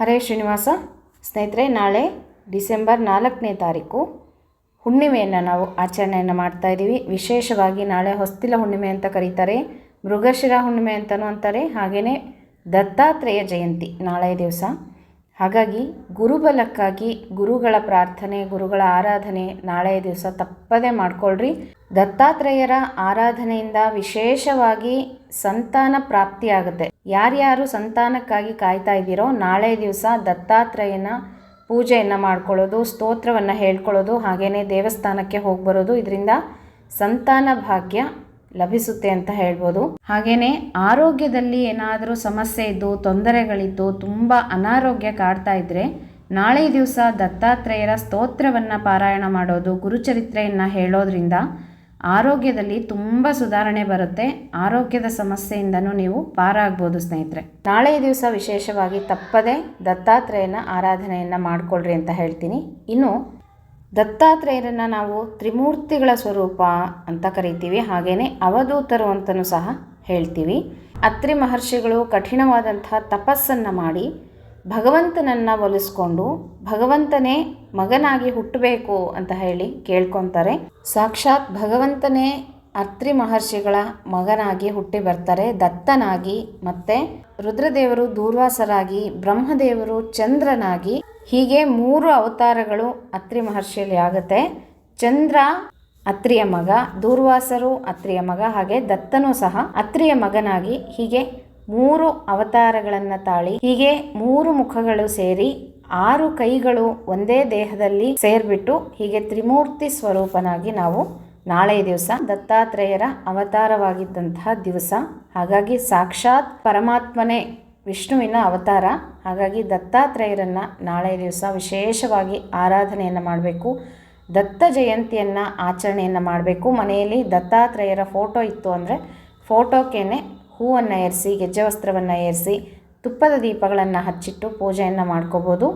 ಹರೇ ಶ್ರೀನಿವಾಸ. ಸ್ನೇಹಿತರೆ, ನಾಳೆ ಡಿಸೆಂಬರ್ ನಾಲ್ಕನೇ ತಾರೀಕು ಹುಣ್ಣಿಮೆಯನ್ನು ನಾವು ಆಚರಣೆಯನ್ನು ಮಾಡ್ತಾ ಇದ್ದೀವಿ. ವಿಶೇಷವಾಗಿ ನಾಳೆ ಹೊಸ್ತಿಲ ಹುಣ್ಣಿಮೆ ಅಂತ ಕರೀತಾರೆ, ಮೃಗಶಿರ ಹುಣ್ಣಿಮೆ ಅಂತಲೂ ಅಂತಾರೆ, ಹಾಗೆಯೇ ದತ್ತಾತ್ರೇಯ ಜಯಂತಿ ನಾಳೆ ದಿವಸ. ಹಾಗಾಗಿ ಗುರುಬಲಕ್ಕಾಗಿ ಗುರುಗಳ ಪ್ರಾರ್ಥನೆ, ಗುರುಗಳ ಆರಾಧನೆ ನಾಳೆ ದಿವಸ ತಪ್ಪದೇ ಮಾಡ್ಕೊಳ್ರಿ. ದತ್ತಾತ್ರೇಯರ ಆರಾಧನೆಯಿಂದ ವಿಶೇಷವಾಗಿ ಸಂತಾನ ಪ್ರಾಪ್ತಿಯಾಗುತ್ತೆ ಯಾರ್ಯಾರು ಸಂತಾನಕ್ಕಾಗಿ ಕಾಯ್ತಾ ಇದ್ದೀರೋ ನಾಳೆ ದಿವಸ ದತ್ತಾತ್ರೇಯನ ಪೂಜೆಯನ್ನು ಮಾಡ್ಕೊಳ್ಳೋದು, ಸ್ತೋತ್ರವನ್ನು ಹೇಳ್ಕೊಳ್ಳೋದು ಹಾಗೆಯೇ ದೇವಸ್ಥಾನಕ್ಕೆ ಹೋಗಿ ಬರೋದು ಇದರಿಂದ ಸಂತಾನ ಭಾಗ್ಯ ಲಭಿಸುತ್ತೆ ಅಂತ ಹೇಳ್ಬೋದು. ಹಾಗೆಯೇ ಆರೋಗ್ಯದಲ್ಲಿ ಏನಾದರೂ ಸಮಸ್ಯೆ ಇದ್ದು, ತೊಂದರೆಗಳಿದ್ದು, ತುಂಬ ಅನಾರೋಗ್ಯ ಕಾಡ್ತಾ ಇದ್ರೆ ನಾಳೆ ದಿವಸ ದತ್ತಾತ್ರೇಯರ ಸ್ತೋತ್ರವನ್ನು ಪಾರಾಯಣ ಮಾಡೋದು, ಗುರುಚರಿತ್ರೆಯನ್ನು ಹೇಳೋದ್ರಿಂದ ಆರೋಗ್ಯದಲ್ಲಿ ತುಂಬ ಸುಧಾರಣೆ ಬರುತ್ತೆ. ಆರೋಗ್ಯದ ಸಮಸ್ಯೆಯಿಂದನೂ ನೀವು ಪಾರಾಗ್ಬೋದು ಸ್ನೇಹಿತರೆ. ನಾಳೆ ದಿವಸ ವಿಶೇಷವಾಗಿ ತಪ್ಪದೆ ದತ್ತಾತ್ರೇಯನ ಆರಾಧನೆಯನ್ನು ಮಾಡಿಕೊಳ್ಳ್ರಿ ಅಂತ ಹೇಳ್ತೀನಿ. ಇನ್ನು ದತ್ತಾತ್ರೇಯರನ್ನು ನಾವು ತ್ರಿಮೂರ್ತಿಗಳ ಸ್ವರೂಪ ಅಂತ ಕರಿತೀವಿ. ಹಾಗೆಯೇ ಅವಧೂತರು ಅಂತಲೂ ಸಹ ಹೇಳ್ತೀವಿ. ಅತ್ರಿ ಮಹರ್ಷಿಗಳು ಕಠಿಣವಾದಂತಹ ತಪಸ್ಸನ್ನು ಮಾಡಿ ಭಗವಂತನನ್ನು ಒಲಿಸ್ಕೊಂಡು ಭಗವಂತನೇ ಮಗನಾಗಿ ಹುಟ್ಟಬೇಕು ಅಂತ ಹೇಳಿ ಕೇಳ್ಕೊತಾರೆ. ಸಾಕ್ಷಾತ್ ಭಗವಂತನೇ ಅತ್ರಿ ಮಹರ್ಷಿಗಳ ಮಗನಾಗಿ ಹುಟ್ಟಿ ಬರ್ತಾರೆ. ದತ್ತನಾಗಿ ಮತ್ತೆ ರುದ್ರದೇವರು ದೂರ್ವಾಸರಾಗಿ ಬ್ರಹ್ಮದೇವರು ಚಂದ್ರನಾಗಿ ಹೀಗೆ ಮೂರು ಅವತಾರಗಳು ಅತ್ರಿ ಮಹರ್ಷಿಯಲ್ಲಿ ಆಗುತ್ತೆ. ಚಂದ್ರ ಅತ್ರಿಯ ಮಗ, ದೂರ್ವಾಸರು ಅತ್ರಿಯ ಮಗ, ಹಾಗೆ ದತ್ತನೂ ಸಹ ಅತ್ರಿಯ ಮಗನಾಗಿ ಹೀಗೆ ಮೂರು ಅವತಾರಗಳನ್ನು ತಾಳಿ ಹೀಗೆ ಮೂರು ಮುಖಗಳು ಸೇರಿ ಆರು ಕೈಗಳು ಒಂದೇ ದೇಹದಲ್ಲಿ ಸೇರಿಬಿಟ್ಟು ಹೀಗೆ ತ್ರಿಮೂರ್ತಿ ಸ್ವರೂಪನಾಗಿ ನಾವು ನಾಳೆ ದಿವಸ ದತ್ತಾತ್ರೇಯರ ಅವತಾರವಾಗಿದ್ದಂತಹ ದಿವಸ. ಹಾಗಾಗಿ ಸಾಕ್ಷಾತ್ ಪರಮಾತ್ಮನೇ ವಿಷ್ಣುವಿನ ಅವತಾರ. ಹಾಗಾಗಿ ದತ್ತಾತ್ರೇಯರನ್ನು ನಾಳೆ ದಿವಸ ವಿಶೇಷವಾಗಿ ಆರಾಧನೆಯನ್ನು ಮಾಡಬೇಕು. ದತ್ತ ಜಯಂತಿಯನ್ನು ಆಚರಣೆಯನ್ನು ಮಾಡಬೇಕು. ಮನೆಯಲ್ಲಿ ದತ್ತಾತ್ರೇಯರ ಫೋಟೋ ಇತ್ತು ಅಂದರೆ ಫೋಟೋಕ್ಕೇನೆ ಹೂವನ್ನು ಏರಿಸಿ, ಗೆಜ್ಜೆ ವಸ್ತ್ರವನ್ನು ಏರಿಸಿ, ತುಪ್ಪದ ದೀಪಗಳನ್ನು ಹಚ್ಚಿಟ್ಟು ಪೂಜೆಯನ್ನು ಮಾಡ್ಕೋಬೋದು.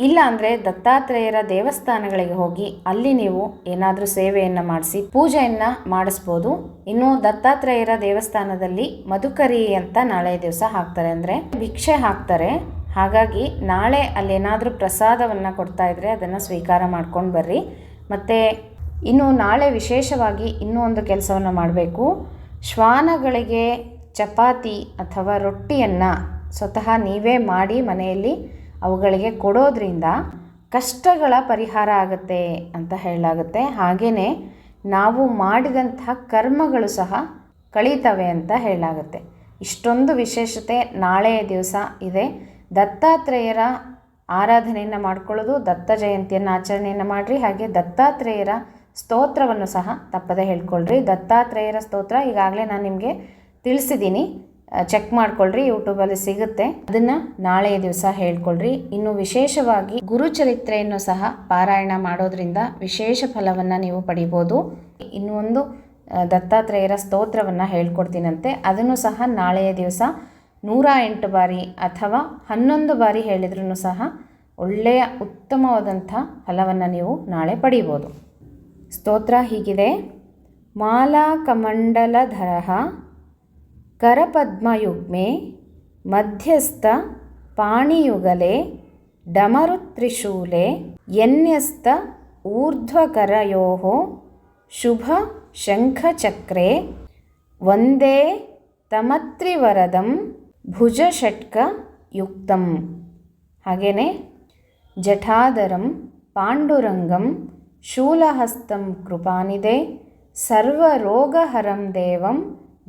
ಇಲ್ಲ ಅಂದರೆ ದತ್ತಾತ್ರೇಯರ ದೇವಸ್ಥಾನಗಳಿಗೆ ಹೋಗಿ ಅಲ್ಲಿ ನೀವು ಏನಾದರೂ ಸೇವೆಯನ್ನು ಮಾಡಿಸಿ ಪೂಜೆಯನ್ನು ಮಾಡಿಸ್ಬೋದು. ಇನ್ನು ದತ್ತಾತ್ರೇಯರ ದೇವಸ್ಥಾನದಲ್ಲಿ ಮಧುಕರಿ ಅಂತ ನಾಳೆ ದಿವಸ ಹಾಕ್ತಾರೆ ಅಂದರೆ ಭಿಕ್ಷೆ ಹಾಕ್ತಾರೆ. ಹಾಗಾಗಿ ನಾಳೆ ಅಲ್ಲಿ ಏನಾದರೂ ಪ್ರಸಾದವನ್ನು ಕೊಡ್ತಾ ಇದ್ದರೆ ಅದನ್ನು ಸ್ವೀಕಾರ ಮಾಡ್ಕೊಂಡು ಬರ್ರಿ. ಮತ್ತು ಇನ್ನು ನಾಳೆ ವಿಶೇಷವಾಗಿ ಇನ್ನೂ ಒಂದು ಕೆಲಸವನ್ನು ಮಾಡಬೇಕು. ಶ್ವಾನಗಳಿಗೆ ಚಪಾತಿ ಅಥವಾ ರೊಟ್ಟಿಯನ್ನು ಸ್ವತಃ ನೀವೇ ಮಾಡಿ ಮನೆಯಲ್ಲಿ ಅವುಗಳಿಗೆ ಕೊಡೋದ್ರಿಂದ ಕಷ್ಟಗಳ ಪರಿಹಾರ ಆಗುತ್ತೆ ಅಂತ ಹೇಳಲಾಗುತ್ತೆ. ಹಾಗೆಯೇ ನಾವು ಮಾಡಿದಂತಹ ಕರ್ಮಗಳು ಸಹ ಕಳೀತವೆ ಅಂತ ಹೇಳಲಾಗುತ್ತೆ. ಇಷ್ಟೊಂದು ವಿಶೇಷತೆ ನಾಳೆಯ ದಿವಸ ಇದೆ. ದತ್ತಾತ್ರೇಯರ ಆರಾಧನೆಯನ್ನು ಮಾಡಿಕೊಳ್ಳೋದು, ದತ್ತ ಜಯಂತಿಯನ್ನು ಆಚರಣೆಯನ್ನು ಮಾಡಿರಿ, ಹಾಗೆ ದತ್ತಾತ್ರೇಯರ ಸ್ತೋತ್ರವನ್ನು ಸಹ ತಪ್ಪದೆ ಹೇಳ್ಕೊಳ್ರಿ. ದತ್ತಾತ್ರೇಯರ ಸ್ತೋತ್ರ ಈಗಾಗಲೇ ನಾನು ನಿಮಗೆ ತಿಳಿಸಿದ್ದೀನಿ. ಚೆಕ್ ಮಾಡ್ಕೊಳ್ರಿ ಯೂಟ್ಯೂಬಲ್ಲಿ ಸಿಗುತ್ತೆ. ಅದನ್ನು ನಾಳೆಯ ದಿವಸ ಹೇಳ್ಕೊಳ್ರಿ. ಇನ್ನು ವಿಶೇಷವಾಗಿ ಗುರುಚರಿತ್ರೆಯನ್ನು ಸಹ ಪಾರಾಯಣ ಮಾಡೋದ್ರಿಂದ ವಿಶೇಷ ಫಲವನ್ನು ನೀವು ಪಡಿಬೋದು. ಇನ್ನು ಒಂದು ದತ್ತಾತ್ರೇಯರ ಸ್ತೋತ್ರವನ್ನು ಹೇಳ್ಕೊಡ್ತೀನಂತೆ. ಅದನ್ನು ಸಹ ನಾಳೆಯ ದಿವಸ ನೂರ ಎಂಟು ಬಾರಿ ಅಥವಾ ಹನ್ನೊಂದು ಬಾರಿ ಹೇಳಿದ್ರೂ ಸಹ ಒಳ್ಳೆಯ ಉತ್ತಮವಾದಂಥ ಫಲವನ್ನು ನೀವು ನಾಳೆ ಪಡಿಬೋದು. ಸ್ತೋತ್ರ ಹೀಗಿದೆ. ಮಾಲಾಕಮಂಡಲಧರಃ ಕರಪದ್ಮಯುಗ್ಮೆ, ಮಧ್ಯಸ್ಥ ಪಾಣಿಯುಗಲೆ, ಡಮರುತ್ರಿಶೂಲೆ ಯನ್ಯಸ್ತ ಊರ್ಧ್ವಕರಯೋ ಶುಭ ಶಂಖಚಕ್ರೆ, ವಂದೇ ತಮತ್ರಿವರದಂ ಭುಜಷಟ್ಕ ಯುಕ್ತಂ. ಹಾಗೆಯೇ ಜಠಾದರಂ ಪಾಂಡುರಂಗಂ ಶೂಲಹಸ್ತಂ ಕೃಪಾನಿದೆ ಸರ್ವರೋಗಹರಂ ದೇವಂ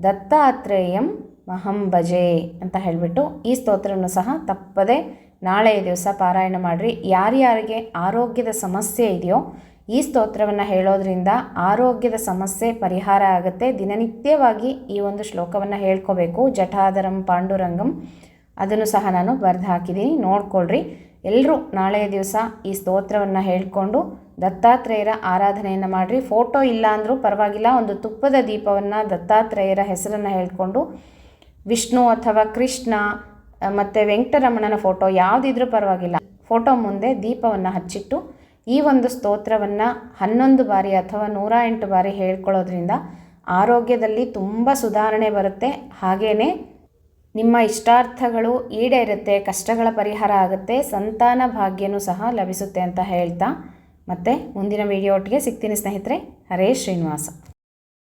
ದತ್ತಾತ್ರೇಯಂ ಮಹಂ ಭಜೆ ಅಂತ ಹೇಳಿಬಿಟ್ಟು ಈ ಸ್ತೋತ್ರವನ್ನು ಸಹ ತಪ್ಪದೆ ನಾಳೆಯ ದಿವಸ ಪಾರಾಯಣ ಮಾಡಿರಿ. ಯಾರ್ಯಾರಿಗೆ ಆರೋಗ್ಯದ ಸಮಸ್ಯೆ ಇದೆಯೋ ಈ ಸ್ತೋತ್ರವನ್ನು ಹೇಳೋದ್ರಿಂದ ಆರೋಗ್ಯದ ಸಮಸ್ಯೆ ಪರಿಹಾರ ಆಗುತ್ತೆ. ದಿನನಿತ್ಯವಾಗಿ ಈ ಒಂದು ಶ್ಲೋಕವನ್ನು ಹೇಳ್ಕೋಬೇಕು. ಜಠಾಧರಂ ಪಾಂಡುರಂಗಂ. ಅದನ್ನು ಸಹ ನಾನು ಬರೆದು ಹಾಕಿದ್ದೀನಿ. ನೋಡ್ಕೊಳ್ರಿ. ಎಲ್ಲರೂ ನಾಳೆಯ ದಿವಸ ಈ ಸ್ತೋತ್ರವನ್ನು ಹೇಳಿಕೊಂಡು ದತ್ತಾತ್ರೇಯರ ಆರಾಧನೆಯನ್ನು ಮಾಡಿರಿ. ಫೋಟೋ ಇಲ್ಲ ಅಂದರೂ ಪರವಾಗಿಲ್ಲ, ಒಂದು ತುಪ್ಪದ ದೀಪವನ್ನು ದತ್ತಾತ್ರೇಯರ ಹೆಸರನ್ನು ಹೇಳಿಕೊಂಡು ವಿಷ್ಣು ಅಥವಾ ಕೃಷ್ಣ ಮತ್ತು ವೆಂಕಟರಮಣನ ಫೋಟೋ ಯಾವುದಿದ್ರೂ ಪರವಾಗಿಲ್ಲ. ಫೋಟೋ ಮುಂದೆ ದೀಪವನ್ನು ಹಚ್ಚಿಟ್ಟು ಈ ಒಂದು ಸ್ತೋತ್ರವನ್ನು ಹನ್ನೊಂದು ಬಾರಿ ಅಥವಾ ನೂರ ಎಂಟು ಬಾರಿ ಹೇಳ್ಕೊಳ್ಳೋದ್ರಿಂದ ಆರೋಗ್ಯದಲ್ಲಿ ತುಂಬ ಸುಧಾರಣೆ ಬರುತ್ತೆ. ಹಾಗೆಯೇ ನಿಮ್ಮ ಇಷ್ಟಾರ್ಥಗಳು ಈಡೇರುತ್ತೆ, ಕಷ್ಟಗಳ ಪರಿಹಾರ ಆಗುತ್ತೆ, ಸಂತಾನ ಭಾಗ್ಯನೂ ಸಹ ಲಭಿಸುತ್ತೆ ಅಂತ ಹೇಳ್ತಾ ಮತ್ತೆ ಮುಂದಿನ ವಿಡಿಯೋ ಒಟ್ಟಿಗೆ ಸಿಗ್ತೀನಿ ಸ್ನೇಹಿತರೆ. ಹರೇ ಶ್ರೀನಿವಾಸ.